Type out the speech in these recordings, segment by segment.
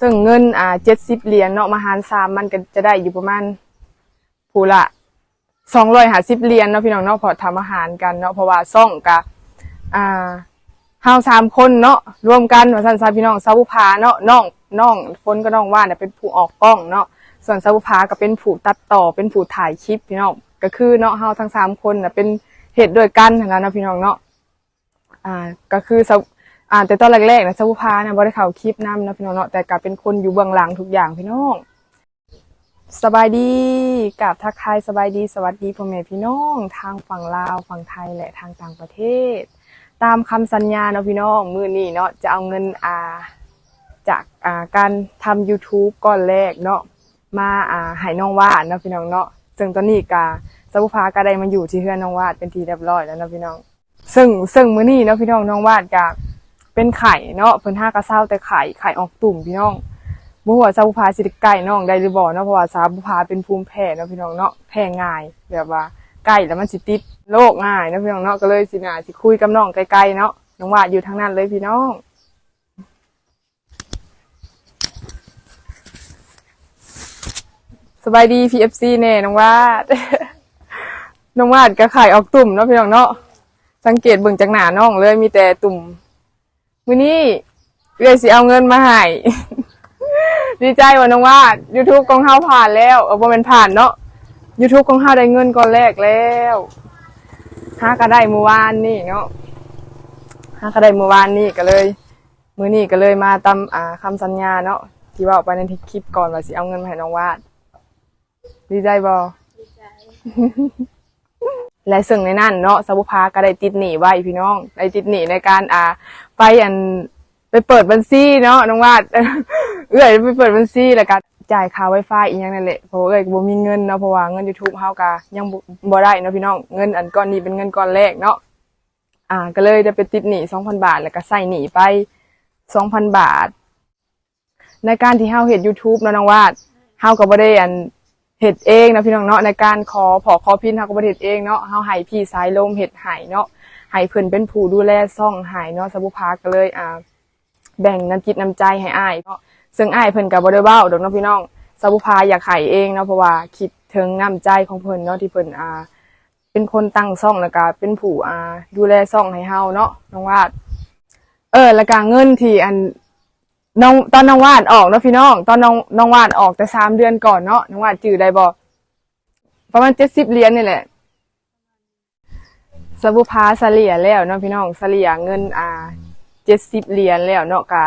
ซึ่งเงินอ่าเจ็ดสิบเหรียญเนาะมาหารสามมันก็จะได้อยู่ประมาณผู้ละสองร้อยหาสิบเหรียญเนาะพี่น้องเนาะพอทำอาหารกันเนาะเพราะว่าซ่องกะอ่าเฮาสามคนเนาะรวมกันว่าสันซาพี่น้องซาบุพาเนาะน้องน้องฝนก็น้องว่าเนี่ยเป็นผู้ออกกล้องเนาะส่วนซาบุพาก็เป็นผู้ตัดต่อเป็นผู้ถ่ายคลิปพี่น้องก็คือเนาะเฮาทั้งสามคนน่ะเป็นเหตุด้วยกันทั้งนั้นเนาะพี่น้องเนาะอ่าก็คือซา อ่าแต่ตอนแรกๆนะซาบุพานี่ยบ่ได้เข้าคลิปนำนะพี่น้องเนาะแต่กลับเป็นคนอยู่เบื้องหลังทุกอย่างพี่น้องสบายดีกับทักทายสบายดีสวัสดีพ่อแม่พี่น้อง ทางฝั่งลาวฝั่งไทยและทางต่างประเทศ ตามคำสัญญาเนาะพี่น้องมือนี้เนาะจะเอาเงินอ่าจากอ่าการทำ YouTube ก้อนแรกเนาะมาอ่าให้น้องวาดเนาะพี่น้องเนาะซึ่งตอนนี้กาซาบุพาก็ได้มาอยู่ที่เฮือนน้องวาดเป็นทีเรียบร้อยแล้วเนาะพี่น้อง ซึ่งซึ่งมื้อนี้เนาะพี่น้องน้องวาดกะ เป็นไข่เนาะเพิ่นห้ากระเซ้าแต่ไข่ไข่ออกตุ่มพี่น้องบ่ฮู้ว่าซาบุพาสิได้ใกล้น้องได้หรือบ่เนาะเพราะว่าซาบุพาเป็นภูมิแพ้เนาะพี่น้องเนาะแพ้ง่ายแบบว่าใกล้แล้วมันสิติดโรคง่ายเนาะพี่น้องเนาะก็เลยสิน่าสิคุยกับน้องไกลๆเนาะน้องว่าอยู่ทางนั้นเลยพี่น้องสบายดี PFC แน่น้องวาดน้องวาดก็ไข่ออกตุ่มเนาะพี่น้องเนาะสังเกตเบิ่งจากหน้าน้องเลยมีแต่ตุ่ม มื้อนี้เอื้อยสิเอาเงินมาให้ ดีใจว่าน้องว่า YouTube ของเฮาผ่านแล้วเออบ่แม่นผ่านเนาะ YouTube ของเฮาได้เงินก้อนแรกแล้วหาก็ได้เมื่อวานนี่เนาะหาก็ได้เมื่อวานนี่ก็เลยมื้อนี้ก็เลยมาตามอ่าคำสัญญาเนาะที่เว่าไปในคลิปก่อนว่าสิเอาเงินมาให้น้องวาด ดีใจบ่และซึ่งในนั้นเนาะสบุพาก็ได้ติดหนี้ไว้พี่น้องได้ติดหนี้ในการอ่า ไปอันไปเปิดบัญชีเนาะน้องวาด เอื้อยไปเปิดบัญชีแล้วก็จ่ายค่าไวไฟอีกอย่างนั่นแหละเพราะเอ้ยบ่มีเงินเนาะเพราะว่าเงิน YouTube เฮาก็ยังบ่บ่ได้เนาะพี่น้องเงินอันก้อนนี้เป็นเงินก้อนแรกเนาะอ่า ก็เลยได้ไปติดหนี้2,000 บาท แล้วก็ใส่หนี้ไป 2,000 บาท ในการที่เฮาเฮ็ด YouTube เนาะน้องวาดเฮาก็บ่ได้อัน เห็ดเองนะพี่น้องเนาะในการขอผอขอพินเฮาก็บ่เฮ็ดเองเนาะเฮาให้พี่สายลมเฮ็ดให้เนาะให้เพิ่นเป็นผู้ดูแลซ่องให้เนาะสบุพาก็เลยอ่าแบ่งน้ำจิตน้ำใจให้อ้ายเนาะซึ่งอ้ายเพิ่นก็บ่ได้เว้าดอกเนาะพี่น้องสบุพาอยากให้เองเนาะเพราะว่าคิดถึงน้ำใจของเพิ่นเนาะที่เพิ่นอ่าเป็นคนตั้งซ่องแล้วก็เป็นผู้อ่าดูแลซ่องให้เฮาเนาะน้องวาดเออแล้วก็เงินที่อัน น้องตอนน้องวาดออกเนาะพี่น้อง ตอนน้องน้องวาดออกแต่สามเดือนก่อนเนาะน้องวาดจื่อได้บ่ประมาณเจ็ดสิบเหรียญนี่แหละสบุพาเสลียแล้วเนาะพี่น้องเสลียเงินอ่าเจ็ดสิบเหรียญแล้วเนาะกา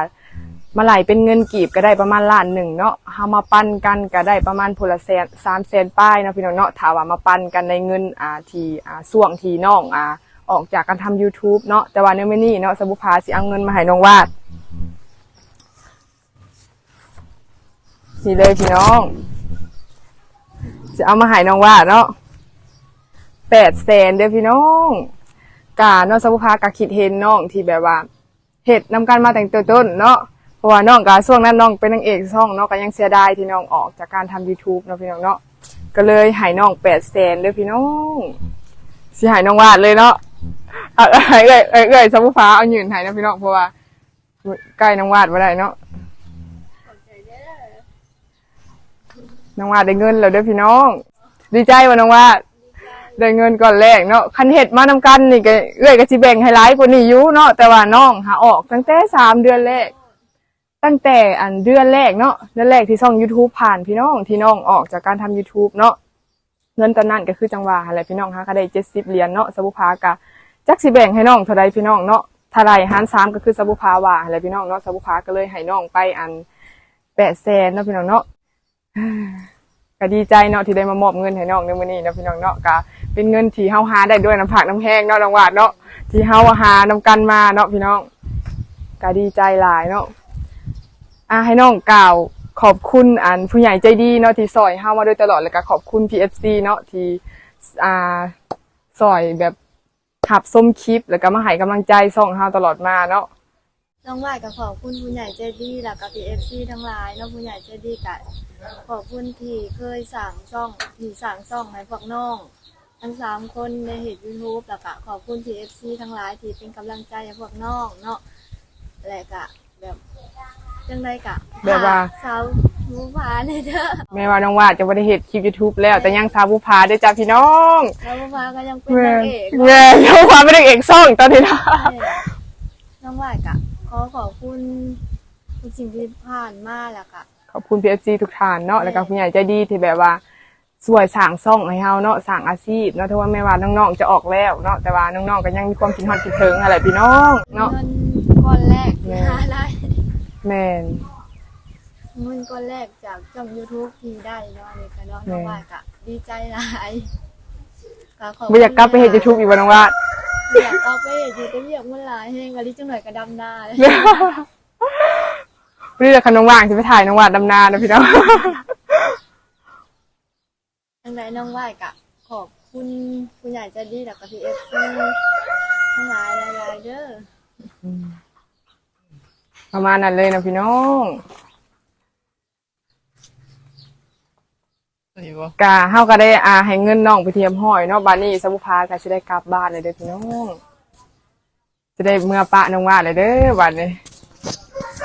มาไหลเป็นเงินกีบก็ได้ประมาณล้านหนึ่งเนาะเฮามาปั้นกันก็ได้ประมาณพละแสนสามแสนป้ายเนาะพี่น้องเนาะถาว่ามาปั้นกันในเงินอ่าทีอ่าส่วงทีน้องอ่าออกจากการทำ YouTube เนาะแต่ว่าในมื้อนี้เนาะสบุพาสิเอาเงินมาให้น้องวาด นี่เลยพี่น้อง จะเอามาหายน้องว่าเนาะแปดแสนเด้อพี่น้องกาเนาะสมุภากาคิดเห็นน้องที่แบบว่าเห็ดนำกันมาแต่งตัวต้นเนาะเพราะว่าน้องกาช่วงนั้นน้องเป็นนางเอกช่องเนาะก็ยังเสียดายที่น้องออกจากการทำ YouTube เนาะพี่น้องเนาะก็เลยหายน้องแปดแสนเด้อพี่น้องสิหายน้องวาดเลยเนาะเอ้ยเอ้ยเอ้ยสมุภาเอายืนหายนะพี่น้องเพราะว่าใกล้น้องวาดมาได้เนาะ น้องว่าได้เงินแล้วเด้อพี่น้อง ดีใจว่าน้องว่าได้เงินก่อนแรกเนาะคันเห็ดมานำกันนี่ก็เอ้อยก็สิแบ่งให้หลายกว่านี้อยู่เนาะแต่ว่าน้องหาออกตั้งแต่สามเดือนแรก ตั้งแต่อันเดือนแรกเนาะเดือนแรกที่ช่อง YouTube ผ่านพี่น้องที่น้องออกจากการทำ YouTube เนาะเงินตอนนั้นก็คือจังหวะอะไรพี่น้องฮะก็ได้เจ็ดสิบเหรียญเนาะสบุภากะจักสิแบ่งให้น้องเท่าใดพี่น้องเนาะเท่าไรหารสามก็คือสบุภาว่าอะไรพี่น้องเนาะสบุภาก็เลยให้น้องไปอันแปดแสนเนาะพี่น้องเนาะ ก็ดีใจเนาะที่ได้มามอบเงินให้น้องในมื้อนี้นะพี่น้องเนาะก็เป็นเงินที่เฮาหาได้ด้วยน้ำผักน้ำแห้งเนาะน้องวาดเนาะที่เฮาหานำกันมาเนาะพี่น้องก็ดีใจหลายเนาะอะให้น้องกล่าวขอบคุณอันผู้ใหญ่ใจดีเนาะที่ซอยเฮามาโดยตลอดแล้วก็ขอบคุณ PFC เนาะที่อ่าซอยแบบขับส้มคลิปแล้วก็มาให้กำลังใจส่องเฮาตลอดมาเนาะ น้องวายก็ขอบคุณผู้ใหญ่ใจดีแล้วก็พีเอฟซีทั้งหลายเน้องผู้ใหญ่ใจดีก็ขอบคุณที่เคยสั่งซ่องที่สั่งซ่องให้พวกน้อง ทั้งสามคนในเหตุยูทูบแล้วก็ขอบคุณพีเอฟซีทั้งหลายที่เป็นกำลังใจให้พวกน้องเนาะและก็แบบจังไดกะแบบว่า สาวหมูผาเนี่ยเด้อแม่ว่าน้องวาดจะบ่ได้เฮ็ดคลิป YouTube แล้วแต่ยังสาวผู้พาได้อจ้าพี่น้องสาวหมูผาก็ยังเป็นแม่นางเอกแม่น้องวาดเป็นนางเอกซ่องตอนนี้นะ น้องว่ากะ ขอขอบคุณทุกสิ่งที่ผ่านมาแล้วกะขอบคุณ PFC ทุกท่านเนาะแล้วก็ผู้ใหญ่ใจดีที่แบบว่าสวยสร้างซ่องให้เฮาเนาะสร้างอาชีพเนาะเพราะว่าแม่ว่าน้องๆจะออกแล้วเนาะแต่ว่าน้องๆก็ยังมีความคิดฮอดคิดถึงอะไรพี่น้องเนาะเงินก้อนแรกแม่หาได้แม่นเงินก้อนแรกจากช่อง YouTube ที่ได้เนาะอันนี่ก็เนาะแม่น้องว่ากะดีใจหลายก็ขอบบ่อยากกลับไปเฮ็ด YouTube อีกบ่น้องวาดบ่ อยากกลับไปเฮ็ดอยู่แต่เรียกมันหลายแฮงก็ลิจังหน่อยก็ดำหน้าเลยเรื่องขนมว่างจะไปถ่ายน้องวาดดำนานะพี่น้องจังไดน้องว่ากะขอบคุณผู้ใหญ่ใจดีแล้วก็ PFC ทั้งหลายหลายๆเด้อ ประมาณนั้นเลยนะพี่น้อง นี่บ่กะเฮาก็ได้อาให้เงินน้องไปเทียมห้อยเนาะบัดนี้สมุภาก็สิได้กลับบ้านเลยเด้อพี่น้องจะได้เมื่อปะน้องว่าเลยเด้อบัดนี้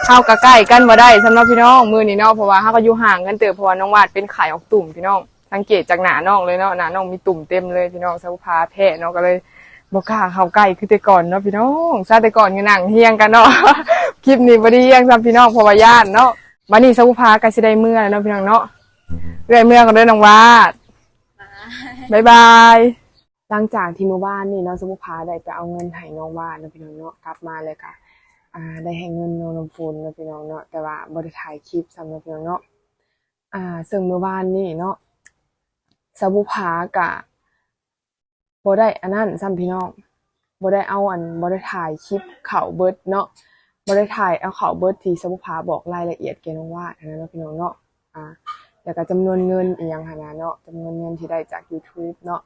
เฮาก็ใกล้กันบ่ได้สำหรับพี่น้องมื้อนี้เนาะเพราะว่าเฮาก็อยู่ห่างกันเติบเพราะว่าน้องวาดเป็นไข่ออกตุ่มพี่น้องสังเกตจากหน้าน้องเลยเนาะหน้าน้องมีตุ่มเต็มเลยพี่น้องสมุภาแพ้เนาะก็เลยบ่กล้าเข้าใกล้คือแต่ก่อนเนาะพี่น้องซาแต่ก่อนก็นั่งเฮียงกันเนาะคลิปนี้บ่ได้เฮียงซ้ำพี่น้องเพราะว่าย่านเนาะบัดนี้สมุภาก็สิได้เมื่อแล้วเนาะพี่น้องเนาะ เรื่อยเมื่อกันด้วยน้องวาดบายบาย หลังจากที่เมื่อวานนี่น้องสมุภาได้ไปเอาเงินให้น้องวาดเนาะพี่น้องเนาะกลับมาเลยค่ะ อ่า ได้ให้เงินน้องน้ำฝนเนาะพี่น้องเนาะแต่ว่าบ่ได้ถ่ายคลิปสำหรับพี่น้องเนาะอ่า ซึ่งเมื่อวานนี่เนาะสมุภากะบ่ได้อันนั้นซ้ำพี่น้องบ่ได้เอาอันบ่ได้ถ่ายคลิปเขาเบิดเนาะบ่ได้ถ่ายเอาเขาเบิดที่สมุภาบอกรายละเอียดแกน้องวาดอันนั้นเนาะพี่น้องเนาะอ่า แล้วก็จำนวนเงินอีกอย่างหนนะเนาะจำนวนเงินที่ได้จาก YouTube เนาะ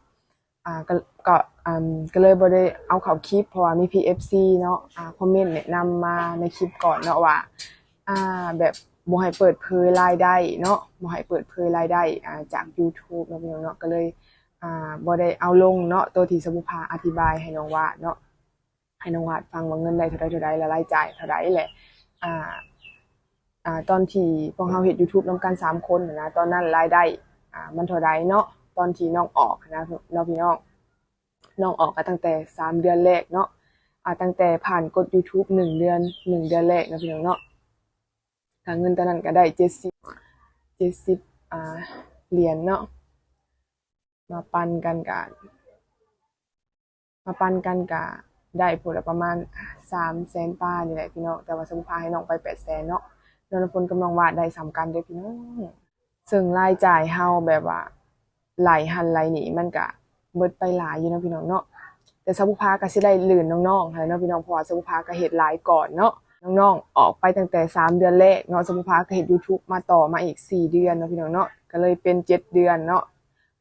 อ่าก็ก็อ่าก็เลยบ่ได้เอาเขาคลิปเพราะว่ามี PFC เนาะอ่าคอมเมนต์แนะนำมาในคลิปก่อนเนาะว่าอ่าแบบบ่ให้เปิดเผยรายได้เนาะบ่ให้เปิดเผยรายได้อ่าจาก YouTube เนาะพี่น้องเนาะก็เลยอ่าบ่ได้เอาลงเนาะตัวที่สมุภาอธิบายให้น้องวาดเนาะให้น้องวาดฟังว่าเงินได้เท่าใดเท่าใดและรายจ่ายเท่าใดแหละอ่า อ่าตอนที่พวกเราเฮ็ด YouTube นำกันสามคนนะตอนนั้นรายได้อ่ามันเท่าใดเนาะตอนที่น้องออกนะเนาะพี่น้องน้องออกก็ตั้งแต่สามเดือนแรกเนาะอ่าตั้งแต่ผ่านกด YouTube หนึ่งเดือนหนึ่งเดือนแรกนะพี่น้องเนาะถ้าเงินตอนนั้นก็ได้เจ็ดสิบเจ็ดสิบอ่าเหรียญเนาะมาปันกันกันมาปันกันกะได้ผลประมาณสามแสนป้านี่แหละพี่น้องแต่ว่าสมุภาให้น้องไปแปดแสนเนาะ นนพลกำลังวาดได้สำคัญเด้อพี่น้องซึ่งรายจ่ายเฮาแบบว่าไหลหันไหลหนีมันก็เบิดไปหลายอยู่เนาะพี่น้องเนาะแต่สมุภาก็สิได้ลื่นน้องๆให้เนาะพี่น้องเพราะว่าสมุภาก็เฮ็ดหลายก่อนเนาะน้องๆออกไปตั้งแต่สามเดือนแรกเนาะสมุภาก็เฮ็ด YouTube มาต่อมาอีกสี่เดือนเนาะพี่น้องเนาะก็เลยเป็นเจ็ดเดือนเนาะ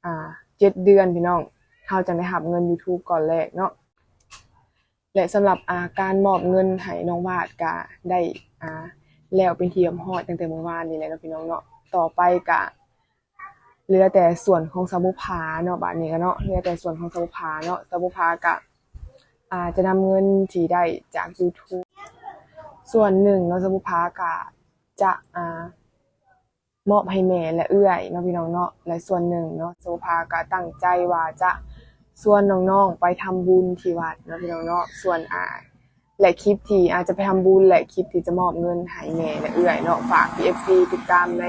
อ่าเจ็ดเดือนพี่น้องเฮาจะได้รับเงิน YouTube ก่อนแรกเนาะและสำหรับอาการมอบเงินให้น้องวาดก็ได้อ่า แล้วเป็นที่ยมฮอดตั้งแต่เมื่อวานนี่แหละเนาะพี่น้องเนาะต่อไปก็เหลือแต่ส่วนของสมุภาเนาะบัดนี้ก็เนาะเหลือแต่ส่วนของสมุภาเนาะสมุภาก็อ่าจะนำเงินที่ได้จาก YouTube ส่วนหนึ่งเนาะสมุภาก็จะอ่ามอบให้แม่และเอื้อยเนาะพี่น้องเนาะและส่วนหนึ่งเนาะสมุภาก็ตั้งใจว่าจะส่วนน้องๆไปทำบุญที่วัดเนาะพี่น้องเนาะส่วนอ่า และคลิปที่อาจจะไปทำบุญและคลิปที่จะมอบเงินให้แม่และเอื้อยเนาะฝาก PFC ติดตามใน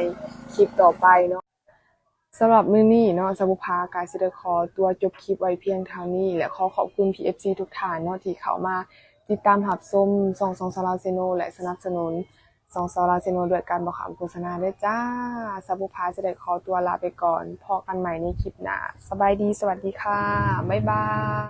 คลิปต่อไปเนาะสำหรับมื้อนี้เนาะสมุภากาสิได้ขอตัวจบคลิปไว้เพียงเท่านี้ และขอขอบคุณ PFC ทุกท่านเนาะที่เข้ามาติดตามหับชมซองซองซาลาเซโน และสนับสนุนซองซาลาเซโนด้วยการบอกคำโฆษณาด้วยจ้าสมุภาจะได้ขอตัวลาไปก่อนพอกันใหม่ในคลิปหน้าสบายดีสวัสดีค่ะ บ๊ายบาย